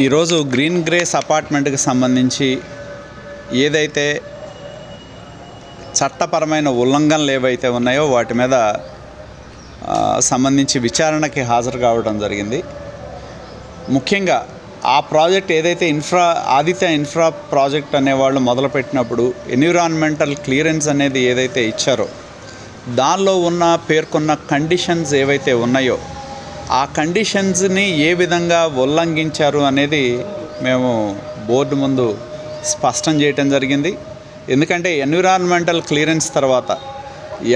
ఈరోజు green grace అపార్ట్మెంట్కి సంబంధించి ఏదైతే చట్టపరమైన ఉల్లంఘనలు ఏవైతే ఉన్నాయో వాటి మీద సంబంధించి విచారణకి హాజరు కావడం జరిగింది. ముఖ్యంగా ఆ ప్రాజెక్ట్ ఏదైతే ఇన్ఫ్రా ఆదిత్య ఇన్ఫ్రా ప్రాజెక్ట్ అనేవాళ్ళు మొదలుపెట్టినప్పుడు ఎన్విరాన్మెంటల్ క్లియరెన్స్ అనేది ఏదైతే ఇచ్చారో దానిలో ఉన్న పేర్కొన్న కండిషన్స్ ఏవైతే ఉన్నాయో ఆ కండిషన్స్ని ఏ విధంగా ఉల్లంఘించారు అనేది మేము బోర్డు ముందు స్పష్టం చేయటం జరిగింది. ఎందుకంటే ఎన్విరాన్మెంటల్ క్లియరెన్స్ తర్వాత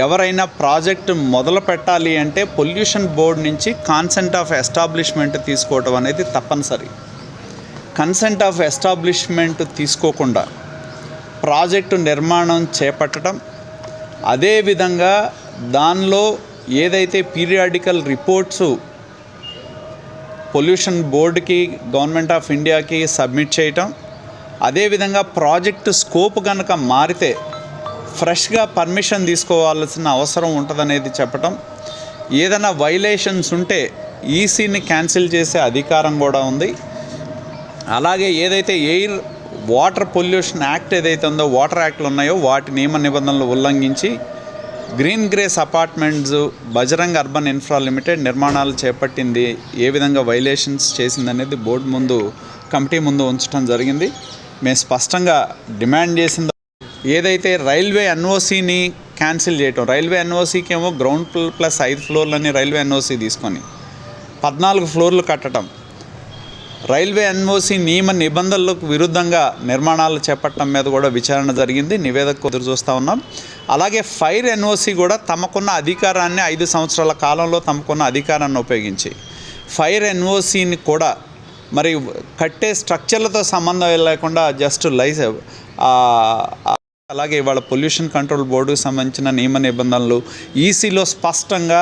ఎవరైనా ప్రాజెక్ట్ మొదలు పెట్టాలి అంటే పొల్యూషన్ బోర్డు నుంచి కాన్సెంట్ ఆఫ్ ఎస్టాబ్లిష్మెంట్ తీసుకోవటం అనేది తప్పనిసరి. కన్సెంట్ ఆఫ్ ఎస్టాబ్లిష్మెంట్ తీసుకోకుండా ప్రాజెక్టు నిర్మాణం చేపట్టడం అదేవిధంగా దానిలో ఏదైతే పీరియాడికల్ రిపోర్ట్స్ పొల్యూషన్ బోర్డుకి గవర్నమెంట్ ఆఫ్ ఇండియాకి సబ్మిట్ చేయటం. అదేవిధంగా ప్రాజెక్టు స్కోప్ కనుక మారితే ఫ్రెష్గా పర్మిషన్ తీసుకోవాల్సిన అవసరం ఉంటుందనేది చెప్పటం. ఏదైనా వైలేషన్స్ ఉంటే ఈసీని క్యాన్సిల్ చేసే అధికారం కూడా ఉంది. అలాగే ఏదైతే ఎయిర్ వాటర్ పొల్యూషన్ యాక్ట్ ఏదైతే ఉందో వాటర్ యాక్ట్లు ఉన్నాయో వాటి నియమ నిబంధనలు ఉల్లంఘించి green grace apartments Bajrang urban infra limited నిర్మాణాలు చేపట్టింది. ఏ విధంగా వైలేషన్స్ చేసిందనేది బోర్డు ముందు కమిటీ ముందు ఉంచడం జరిగింది. మేము స్పష్టంగా డిమాండ్ చేసింది ఏదైతే రైల్వే ఎన్ఓసిని క్యాన్సిల్ చేయటం రైల్వే ఎన్ఓసికి ఏమో గ్రౌండ్ ప్లస్ ఐదు ఫ్లోర్లని రైల్వే ఎన్ఓసి తీసుకొని పద్నాలుగు ఫ్లోర్లు కట్టడం రైల్వే ఎన్ఓసి నియమ నిబంధనలకు విరుద్ధంగా నిర్మాణాలు చేపట్టడం మీద కూడా విచారణ జరిగింది. నివేదిక ఎదురు చూస్తూ ఉన్నాం. అలాగే ఫైర్ ఎన్ఓసి కూడా తమకున్న అధికారాన్ని ఐదు సంవత్సరాల కాలంలో తమకున్న అధికారాన్ని ఉపయోగించి ఫైర్ ఎన్ఓసిని కూడా మరి కట్టే స్ట్రక్చర్లతో సంబంధం లేకుండా జస్ట్ లైస్ అలాగే ఇవాళ పొల్యూషన్ కంట్రోల్ బోర్డుకు సంబంధించిన నియమ నిబంధనలు ఈసీలో స్పష్టంగా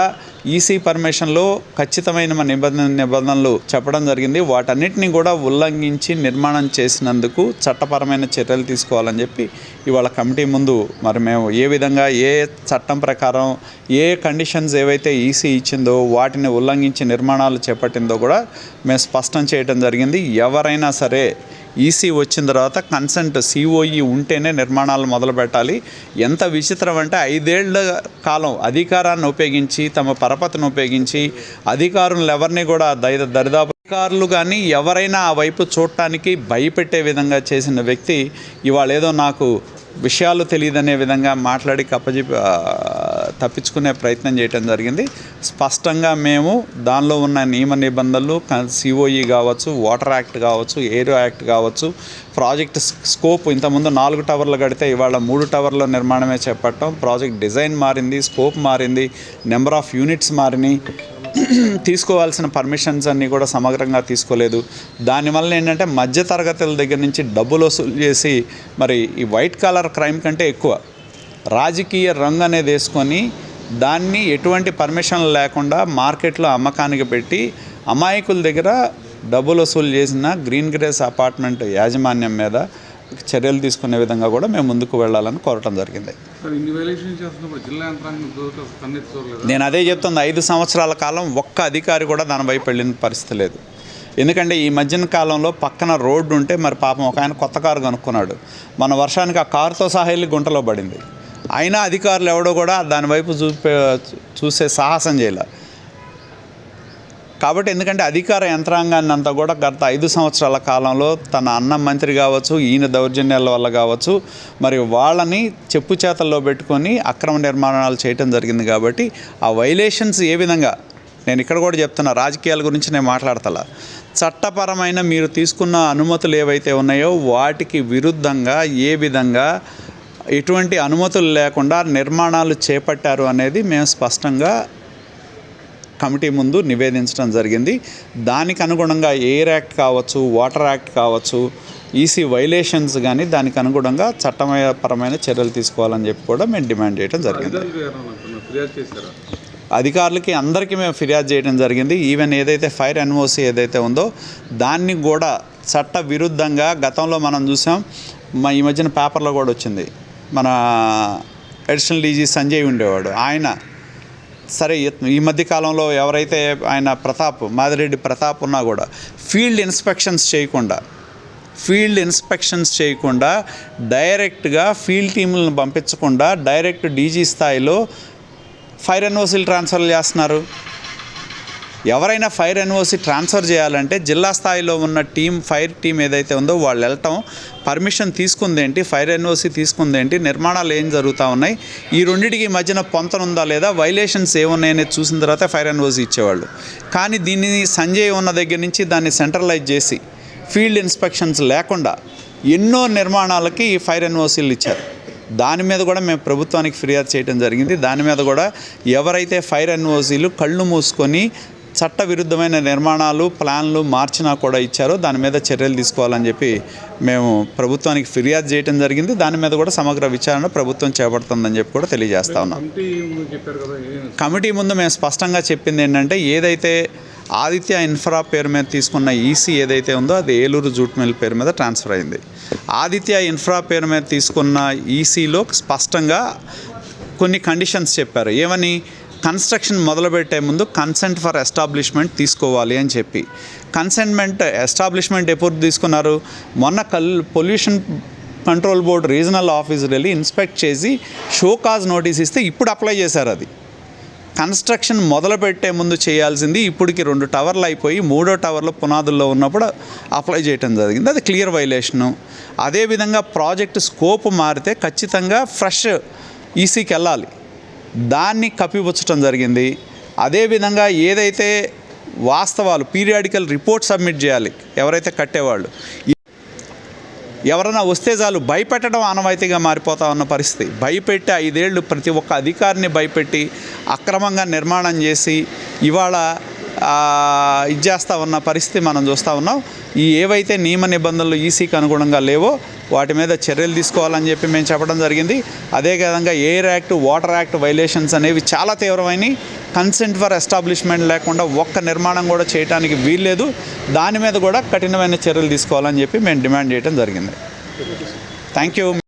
ఈసీ పర్మిషన్లో ఖచ్చితమైన నిబంధన నిబంధనలు చెప్పడం జరిగింది. వాటన్నిటిని కూడా ఉల్లంఘించి నిర్మాణం చేసినందుకు చట్టపరమైన చర్యలు తీసుకోవాలని చెప్పి ఇవాళ కమిటీ ముందు మరి మేము ఏ విధంగా ఏ చట్టం ప్రకారం ఏ కండిషన్స్ ఏవైతే ఈసీ ఇచ్చిందో వాటిని ఉల్లంఘించి నిర్మాణాలు చేపట్టిందో కూడా మేము స్పష్టం చేయడం జరిగింది. ఎవరైనా సరే ఈసీ వచ్చిన తర్వాత కన్సెంట్ సిఓఈ ఉంటేనే నిర్మాణాలు మొదలు పెట్టాలి ఎంత విచిత్రం అంటే ఐదేళ్ళ కాలం అధికారాన్ని ఉపయోగించి తమ పరపతిని ఉపయోగించి అధికారులు ఎవరిని కూడా దరి దరిదాపు అధికారులు కానీ ఎవరైనా ఆ వైపు చూడటానికి భయపెట్టే విధంగా చేసిన వ్యక్తి ఇవాళ ఏదో నాకు విషయాలు తెలియదనే విధంగా మాట్లాడి కప్పజెప్పి తప్పించుకునే ప్రయత్నం చేయటం జరిగింది. స్పష్టంగా మేము దానిలో ఉన్న నియమ నిబంధనలు సిఓఈ కావచ్చు వాటర్ యాక్ట్ కావచ్చు ఎయిర్ యాక్ట్ కావచ్చు ప్రాజెక్ట్ స్కోప్ ఇంతకుముందు నాలుగు టవర్లు కడితే ఇవాళ మూడు టవర్ల నిర్మాణమే చేపట్టడం ప్రాజెక్ట్ డిజైన్ మారింది స్కోప్ మారింది నెంబర్ ఆఫ్ యూనిట్స్ మారినాయి తీసుకోవాల్సిన పర్మిషన్స్ అన్నీ కూడా సమగ్రంగా తీసుకోలేదు. దానివల్ల ఏంటంటే మధ్య తరగతుల దగ్గర నుంచి డబ్బులు వసూలు చేసి మరి ఈ వైట్ కలర్ క్రైమ్ కంటే ఎక్కువ. రాజకీయ రంగు అనేది వేసుకొని దాన్ని ఎటువంటి పర్మిషన్ లేకుండా మార్కెట్లో అమ్మకానికి పెట్టి అమాయకుల దగ్గర డబ్బులు వసూలు చేసిన గ్రీన్ గ్రేస్ అపార్ట్మెంట్ యాజమాన్యం మీద చర్యలు తీసుకునే విధంగా కూడా మేము ముందుకు వెళ్ళాలని కోరటం జరిగింది. నేను అదే చెప్తుంది ఐదు సంవత్సరాల కాలం ఒక్క అధికారి కూడా దాని వైపు వెళ్ళిన పరిస్థితి లేదు. ఎందుకంటే ఈ మధ్యన కాలంలో పక్కన రోడ్డు ఉంటే మరి పాపం ఒక ఆయన కొత్త కారు కనుక్కున్నాడు. మన వర్షానికి ఆ కారుతో సహా వెళ్ళి గుంటలో పడింది. అయినా అధికారులు ఎవడో కూడా దాని వైపు చూపే చూసే సాహసం చేయలేదు కాబట్టి ఎందుకంటే అధికార యంత్రాంగాన్ని అంతా కూడా గత ఐదు సంవత్సరాల కాలంలో తన అన్న మంత్రి కావచ్చు ఈయన దౌర్జన్యాల వల్ల కావచ్చు మరి వాళ్ళని చెప్పు చేతల్లో పెట్టుకొని అక్రమ నిర్మాణాలు చేయటం జరిగింది కాబట్టి ఆ వైలేషన్స్ ఏ విధంగా నేను ఇక్కడ కూడా చెప్తున్నా రాజకీయాల గురించి నేను మాట్లాడతలా. చట్టపరమైన మీరు తీసుకున్న అనుమతులు ఏవైతే ఉన్నాయో వాటికి విరుద్ధంగా ఏ విధంగా ఎటువంటి అనుమతులు లేకుండా నిర్మాణాలు చేపట్టారు అనేది మేము స్పష్టంగా కమిటీ ముందు నివేదించడం జరిగింది. దానికి అనుగుణంగా ఎయిర్ యాక్ట్ కావచ్చు వాటర్ యాక్ట్ కావచ్చు ఈసీ వైలేషన్స్ కానీ దానికి అనుగుణంగా చట్టపరమైన చర్యలు తీసుకోవాలని చెప్పి కూడా మేము డిమాండ్ చేయడం జరిగింది. అధికారులకి అందరికీ మేము ఫిర్యాదు చేయడం జరిగింది. ఈవెన్ ఏదైతే ఫైర్ ఎన్ఓసి ఏదైతే ఉందో దాన్ని కూడా చట్ట విరుద్ధంగా గతంలో మనం చూసాం. మా ఈ మధ్యన పేపర్లో కూడా వచ్చింది. మన అడిషనల్ డీజీ సంజయ్ ఉండేవాడు. ఆయన సరే ఈ మధ్య కాలంలో ఎవరైతే ఆయన ప్రతాప్ మాదిరెడ్డి ప్రతాప్ ఉన్నా కూడా ఫీల్డ్ ఇన్స్పెక్షన్స్ చేయకుండా ఫీల్డ్ ఇన్స్పెక్షన్స్ చేయకుండా డైరెక్ట్గా ఫీల్డ్ టీములను పంపించకుండా డైరెక్ట్ డీజీ స్థాయిలో ఫైర్ ఎన్ఓసీలు ట్రాన్స్ఫర్ చేస్తున్నారు. ఎవరైనా ఫైర్ ఎన్ఓసి ట్రాన్స్ఫర్ చేయాలంటే జిల్లా స్థాయిలో ఉన్న టీం ఫైర్ టీం ఏదైతే ఉందో వాళ్ళు వెళ్ళటం పర్మిషన్ తీసుకుందేంటి ఫైర్ ఎన్ఓసి తీసుకుందేంటి నిర్మాణాలు ఏం జరుగుతూ ఉన్నాయి? ఈ రెండింటికి మధ్యన పొంతనుందా లేదా? వైలేషన్స్ ఏమున్నాయనేది చూసిన తర్వాత ఫైర్ ఎన్ఓసి ఇచ్చేవాళ్ళు. కానీ దీన్ని సంజయ్ ఉన్న దగ్గర నుంచి దాన్ని సెంట్రలైజ్ చేసి ఫీల్డ్ ఇన్స్పెక్షన్స్ లేకుండా ఎన్నో నిర్మాణాలకి ఈ ఫైర్ ఎన్ఓసీలు ఇచ్చారు. దాని మీద కూడా మేము ప్రభుత్వానికి ఫిర్యాదు చేయడం జరిగింది. దాని మీద కూడా ఎవరైతే ఫైర్ ఎన్ఓసీలు కళ్ళు మూసుకొని చట్ట విరుద్ధమైన నిర్మాణాలు ప్లాన్లు మార్చినా కూడా ఇచ్చారో. దాని మీద చర్యలు తీసుకోవాలని చెప్పి మేము ప్రభుత్వానికి ఫిర్యాదు చేయడం జరిగింది. దాని మీద కూడా సమగ్ర విచారణ ప్రభుత్వం చేపడుతుందని చెప్పి కూడా తెలియజేస్తా ఉన్నాం. కమిటీ ముందు మేము స్పష్టంగా చెప్పింది ఏంటంటే ఏదైతే ఆదిత్య ఇన్ఫ్రా పేరు మీద తీసుకున్న ఈసీ ఏదైతే ఉందో అది ఏలూరు జూట్ మిల్ పేరు మీద ట్రాన్స్ఫర్ అయింది. ఆదిత్య ఇన్ఫ్రా పేరు మీద తీసుకున్న ఈసీలో స్పష్టంగా కొన్ని కండిషన్స్ చెప్పారు. ఏమని? కన్స్ట్రక్షన్ మొదలుపెట్టే ముందు కన్సెంట్ ఫర్ ఎస్టాబ్లిష్మెంట్ తీసుకోవాలి అని చెప్పి. కన్సెంట్మెంట్ ఎస్టాబ్లిష్మెంట్ ఎప్పుడు తీసుకున్నారు? మొన్న కల్ pollution control board regional officer వెళ్ళి ఇన్స్పెక్ట్ చేసి షో కాజ్ నోటీస్ ఇస్తే ఇప్పుడు అప్లై చేశారు అది. కన్స్ట్రక్షన్ మొదలుపెట్టే ముందు చేయాల్సింది ఇప్పటికి రెండు టవర్లు అయిపోయి మూడో టవర్లో పునాదుల్లో ఉన్నప్పుడు అప్లై చేయడం జరిగింది. అది క్లియర్ వైలేషను. అదేవిధంగా ప్రాజెక్ట్ స్కోప్ మారితే ఖచ్చితంగా ఫ్రెష్ ఈసీకి వెళ్ళాలి. దాన్ని కప్పిపుచ్చటం జరిగింది. అదేవిధంగా ఏదైతే వాస్తవాలు పీరియాడికల్ రిపోర్ట్ సబ్మిట్ చేయాలి ఎవరైతే కట్టేవాళ్ళు ఎవరైనా వస్తే చాలు భయపెట్టడం ఆనవాయితీగా మారిపోతా ఉన్న పరిస్థితి. భయపెట్టి ఐదేళ్ళు ప్రతి ఒక్క అధికారిని భయపెట్టి అక్రమంగా నిర్మాణం చేసి ఇవాళ ఇది చేస్తూ ఉన్న పరిస్థితి మనం చూస్తూ ఉన్నాం. ఈ ఏవైతే నియమ నిబంధనలు ఈసీకి అనుగుణంగా లేవో వాటి మీద చర్యలు తీసుకోవాలని చెప్పి మేము చెప్పడం జరిగింది. అదేవిధంగా air act water act violations అనేవి చాలా తీవ్రమైనవి. కన్సెంట్ ఫర్ ఎస్టాబ్లిష్మెంట్ లేకుండా ఒక్క నిర్మాణం కూడా చేయడానికి వీల్లేదు. దాని మీద కూడా కఠినమైన చర్యలు తీసుకోవాలని చెప్పి మేము డిమాండ్ చేయడం జరిగింది. Thank you.